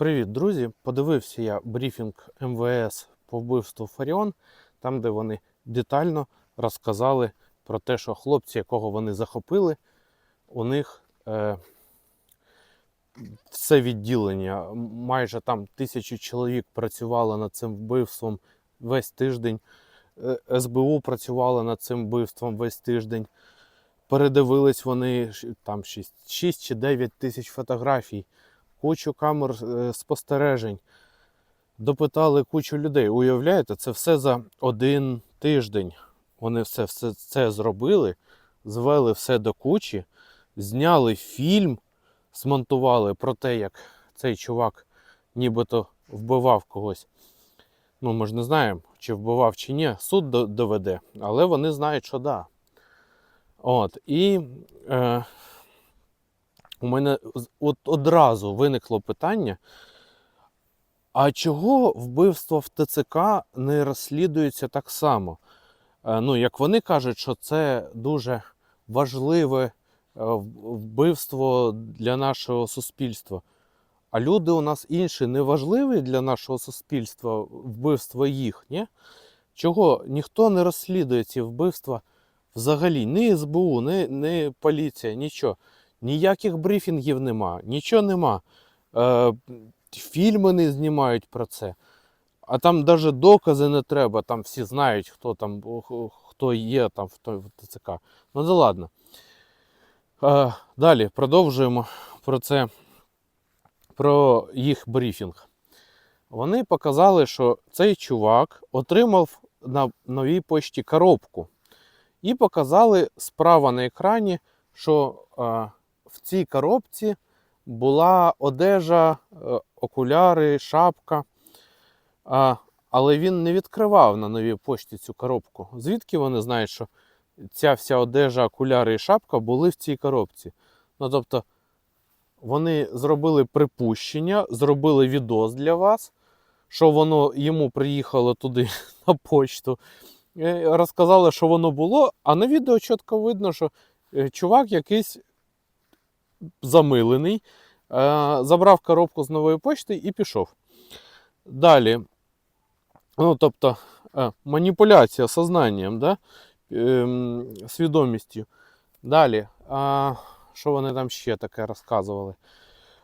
Привіт, друзі! Подивився я брифінг МВС по вбивству Фаріон, там, де вони детально розказали про те, що хлопці, якого вони захопили, у них е, все відділення, майже там тисячу чоловік працювало над цим вбивством весь тиждень. Е, СБУ працювало над цим вбивством весь тиждень. Передивились вони там 6, 6 чи 9 тисяч фотографій кучу камер е, спостережень, допитали кучу людей. Уявляєте, це все за один тиждень. Вони все, все це зробили, звели все до кучі, зняли фільм, смонтували про те, як цей чувак нібито вбивав когось. Ну, ми ж не знаємо, чи вбивав, чи ні. Суд доведе, але вони знають, що да. От, і е, у мене от одразу виникло питання: а чого вбивство в ТЦК не розслідується так само? Е, Ну, як вони кажуть, що це дуже важливе е, вбивство для нашого суспільства. А люди у нас інші не важливі для нашого суспільства, вбивство їх? Чого ніхто не розслідує ці вбивства взагалі? Ні СБУ, ні, ні поліція, нічого. Ніяких брифінгів нема, нічого нема. Е, фільми не знімають про це. А там навіть докази не треба, там всі знають, хто там хто є там в той ТЦК. Ну да ладно. Е, далі продовжуємо про це, про їх брифінг. Вони показали, що цей чувак отримав на новій пошті коробку. І показали справа на екрані, що е, в цій коробці була одежа, е, окуляри, шапка. Але він не відкривав на новій пошті цю коробку. Звідки вони знають, що ця вся одежа, окуляри і шапка були в цій коробці? Ну, тобто, вони зробили припущення, зробили відос для вас, що воно йому приїхало туди на почту. Розказали, що воно було, а на відео чітко видно, що е, чувак якийсь замилений, е, забрав коробку з нової почти і пішов. Далі. Ну, тобто, е, маніпуляція сознанням, да? ем, свідомістю. Далі. А, що вони там ще таке розказували?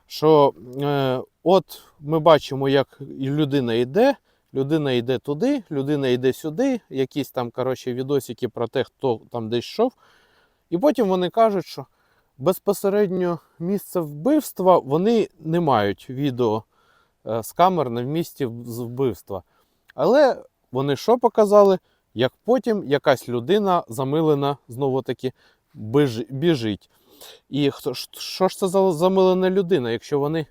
Що е, от ми бачимо, як людина йде, людина йде туди, людина йде сюди, якісь там коротше, відосики про те, хто там десь йшов. І потім вони кажуть, що безпосередньо місце вбивства вони не мають відео е, з камер на місці з вбивства. Але вони що показали? Як потім якась людина замилена знову таки біжить. І хто що ж це за замилена людина, якщо вони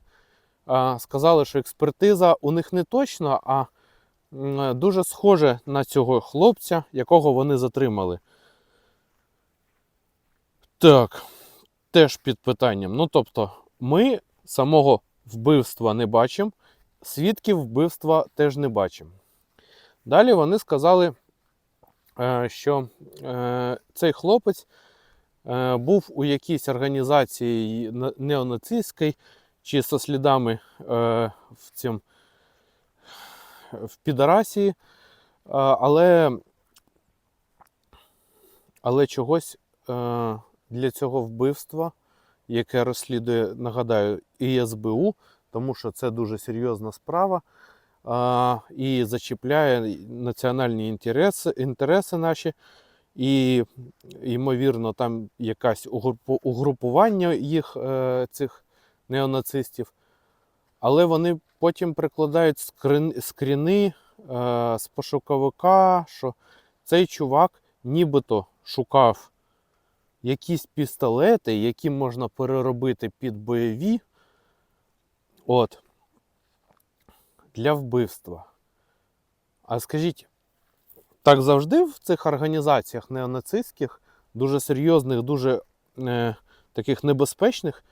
а, сказали, що експертиза у них не точна, а дуже схоже на цього хлопця, якого вони затримали. Так, теж під питанням. Ну, тобто, ми самого вбивства не бачимо, свідків вбивства теж не бачимо. Далі вони сказали, е, що е, цей хлопець е, був у якійсь організації неонацистській, чи со слідами в цім в Підарасії, але, але чогось для цього вбивства, яке розслідує, нагадаю, і СБУ, тому що це дуже серйозна справа а, і зачіпляє національні інтереси, інтереси наші. І, ймовірно, там угрупу- угрупування їх, е, цих неонацистів. Але вони потім прикладають скріни е, з пошуковика, що цей чувак нібито шукав якісь пістолети, які можна переробити під бойові. От. Для вбивства. А скажіть, так завжди в цих організаціях неонацистських, дуже серйозних, дуже е, таких небезпечних,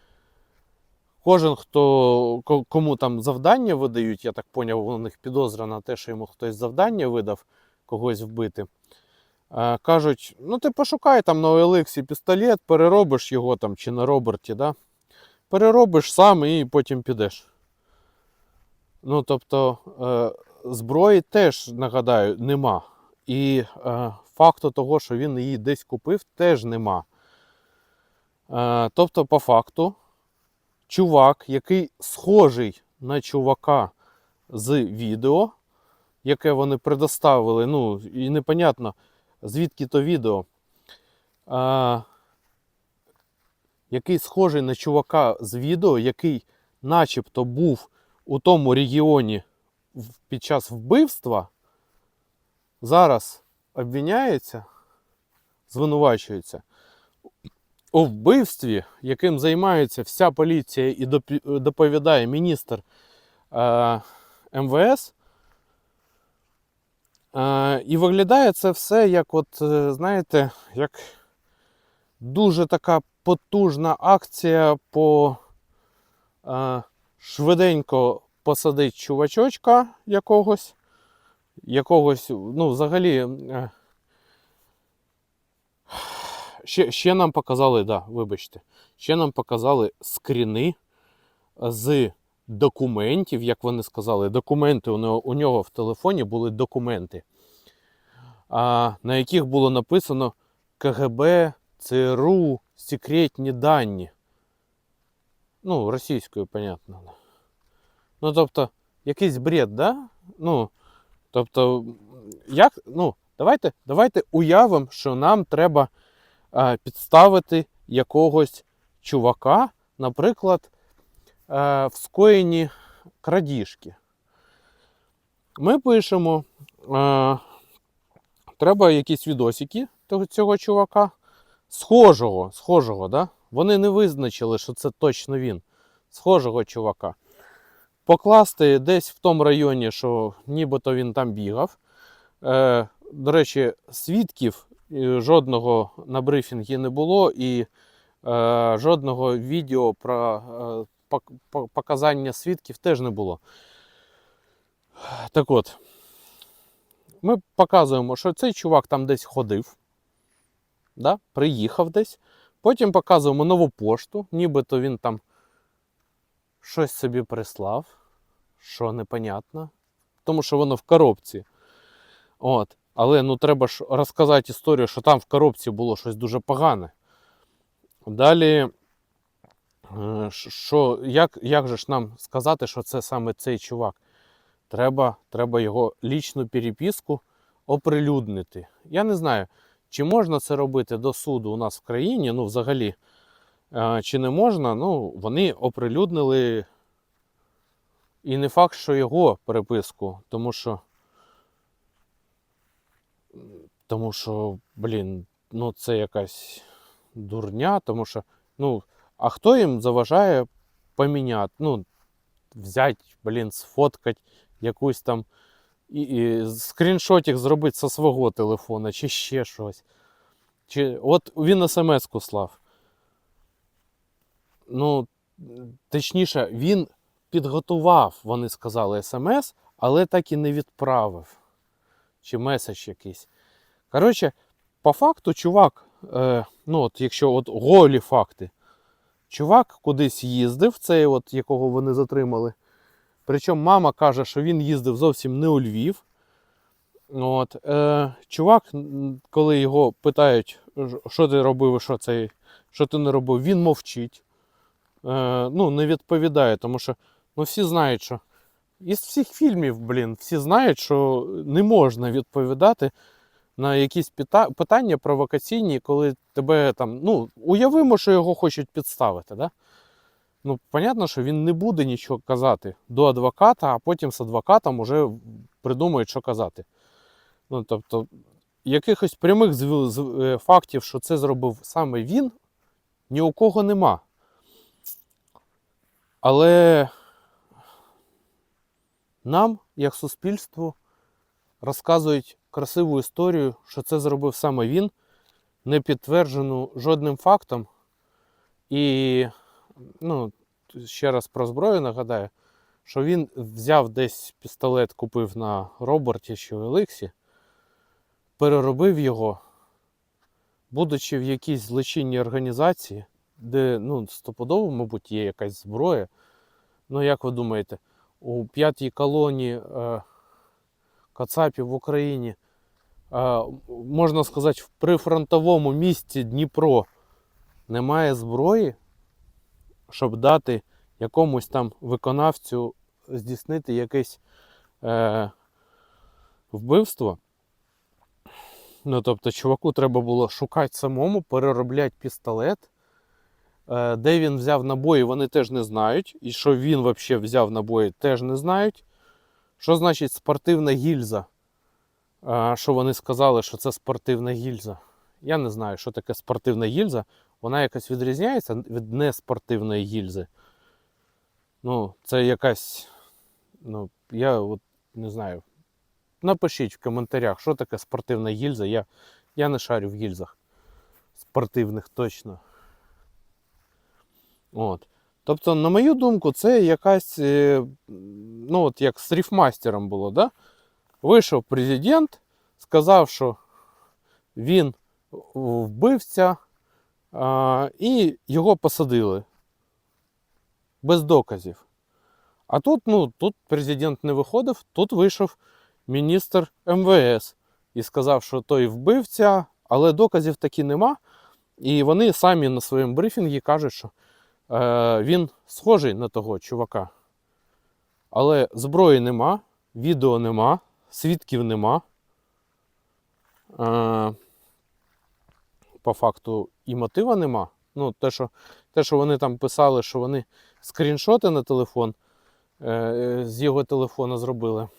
кожен, хто кому там завдання видають, я так поняв, у них підозра на те, що йому хтось завдання видав когось вбити. Е, кажуть, ну ти пошукай там на OLX пістолет, переробиш його там чи на Роберті, да? переробиш сам і потім підеш. Ну, тобто, е, зброї теж, нагадаю, нема. І е, факту того, що він її десь купив, теж нема. Тобто, по факту, чувак, який схожий на чувака з відео, яке вони предоставили, ну, і непонятно, звідки то відео, е, який схожий на чувака з відео, який начебто був у тому регіоні під час вбивства, зараз обвиняється, звинувачується у вбивстві, яким займається вся поліція і доповідає міністр е, МВС. Е, і виглядає це все як, от, е, знаєте, як дуже така потужна акція по е, швиденько посадить чувачочка якогось, якогось, ну, взагалі. Ще, ще нам показали, да, вибачте, ще нам показали скріни з документів, як вони сказали, документи у нього, у нього в телефоні були документи, а, на яких було написано КГБ, ЦРУ, секретні дані. Ну, російською, понятно. Ну, тобто, якийсь бред, да? Ну, тобто, як, ну, давайте, давайте уявимо, що нам треба е, підставити якогось чувака, наприклад, в скоєнні крадіжки. Ми пишемо, е, треба якісь відосики цього чувака, схожого, схожого, да? Вони не визначили, що це точно він. Схожого чувака. Покласти десь в тому районі, що нібито він там бігав. Е, до речі, свідків е, жодного на брифінгі не було, і е, жодного відео про е, показання свідків теж не було. Так от, ми показуємо, що цей чувак там десь ходив, да? приїхав десь. Потім показуємо нову пошту, нібито він там щось собі прислав, що непонятно, тому що воно в коробці. От. Але ну треба ж розказати історію, що там в коробці було щось дуже погане. Далі, що, як, як же ж нам сказати, що це саме цей чувак? Треба, треба його лічну переписку оприлюднити. Я не знаю, чи можна це робити до суду у нас в країні, ну, взагалі, е, чи не можна, ну, вони оприлюднили. І не факт, що його переписку, тому що. Тому що, блін, ну це якась дурня, тому що, ну, а хто їм заважає поміняти, ну, взяти, блін, сфоткати якусь там і, і скріншотик зробити зі свого телефона, чи ще щось. Чи, от він смс-ку слав. Ну, точніше, він підготував, вони сказали, смс, але так і не відправив. Чи меседж якийсь. Коротше, по факту, чувак, е, ну от якщо от голі факти, чувак кудись їздив, цей, от, якого вони затримали. Причому мама каже, що він їздив зовсім не у Львів. От, е, чувак, коли його питають, що ти робив і що, це, що ти не робив, він мовчить. Е, ну, не відповідає, тому що ну, всі знають, що із всіх фільмів, блін, всі знають, що не можна відповідати на якісь пита- питання провокаційні, коли тебе там, ну, уявимо, що його хочуть підставити, да? Ну, понятно, що він не буде нічого казати до адвоката, а потім з адвокатом вже придумають, що казати. Ну, тобто, якихось прямих е, фактів, що це зробив саме він, ні у кого нема. Але нам, як суспільству, розказують красиву історію, що це зробив саме він, не підтверджену жодним фактом. І ну, ще раз про зброю нагадаю, що він взяв десь пістолет, купив на Роберті чи Еликсі, переробив його, будучи в якійсь злочинній організації, де ну, стопудово, мабуть, є якась зброя. Ну, як ви думаєте, у п'ятій колонії е, Кацапів в Україні, е, можна сказати, в прифронтовому місті Дніпро немає зброї, щоб дати якомусь там виконавцю здійснити якесь е, вбивство. Ну, тобто, чуваку треба було шукати самому, переробляти пістолет. Е, Де він взяв набої, вони теж не знають. І що він взагалі взяв набої, теж не знають. Що значить спортивна гільза? Е, Що вони сказали, що це спортивна гільза? Я не знаю, що таке спортивна гільза. Вона якось відрізняється від неспортивної гільзи. Ну, це якась. Ну, я от не знаю. Напишіть в коментарях, що таке спортивна гільза. Я, я не шарю в гільзах. Спортивних точно. От. Тобто, на мою думку, це якась, е, ну от як з рифмастером було, да? Вийшов президент, сказав, що він вбивця, а, і його посадили. Без доказів. А тут, ну, тут президент не виходив, тут вийшов міністр МВС і сказав, що той вбивця, але доказів таки нема. І вони самі на своєму брифінгі кажуть, що він схожий на того чувака. Але зброї нема, відео нема, свідків нема. Е, по факту і мотива нема. Ну, те, що, те, що вони там писали, що вони скріншоти на телефон е, з його телефона зробили.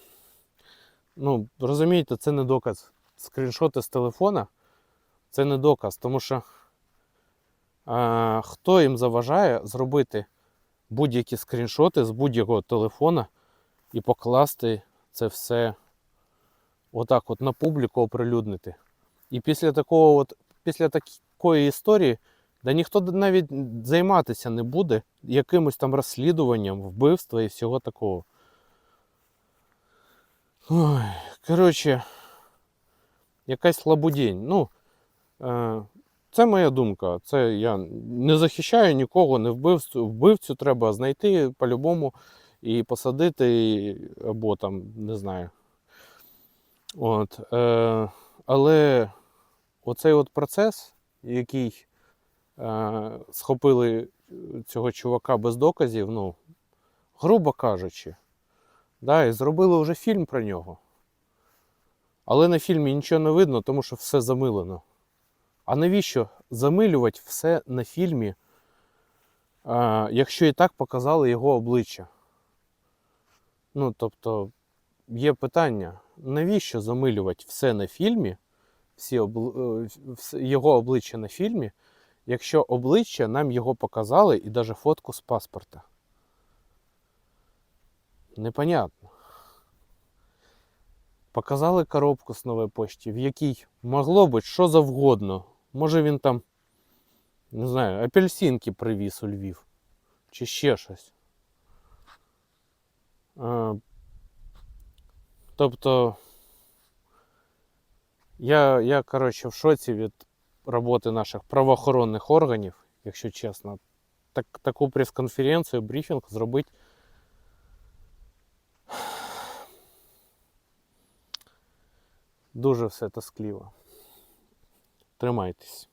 Ну, розумієте, це не доказ. Скріншоти з телефона це не доказ, тому що е, хто їм заважає зробити будь-які скріншоти з будь-якого телефона і покласти це все отак от на публіку оприлюднити. І після такого от, після такої історії, да ніхто навіть займатися не буде якимось там розслідуванням вбивства і всього такого. Ой, коротше, якась лабудінь. Ну, е, це моя думка. Це я не захищаю нікого, не вбивцю. Вбивцю треба знайти по-любому і посадити, або там, не знаю. От, е, але оцей от процес, який е, схопили цього чувака без доказів, ну, грубо кажучи, да, і зробили вже фільм про нього. Але на фільмі нічого не видно, тому що все замилено. А навіщо замилювати все на фільмі, е, якщо і так показали його обличчя? Ну, тобто, є питання, навіщо замилювати все на фільмі, всі обл... е, його обличчя на фільмі, якщо обличчя нам його показали і навіть фотку з паспорта? Непонятно. Показали коробку з нової почті, в якій могло бути що завгодно. Може він там, не знаю, апельсинки привіз у Львів. Чи ще щось. Е, Тобто, я, я коротше, в шоці від роботи наших правоохоронних органів, якщо чесно. Так, таку прес-конференцію, брифінг зробити. Дуже все тоскливо. Тримайтесь.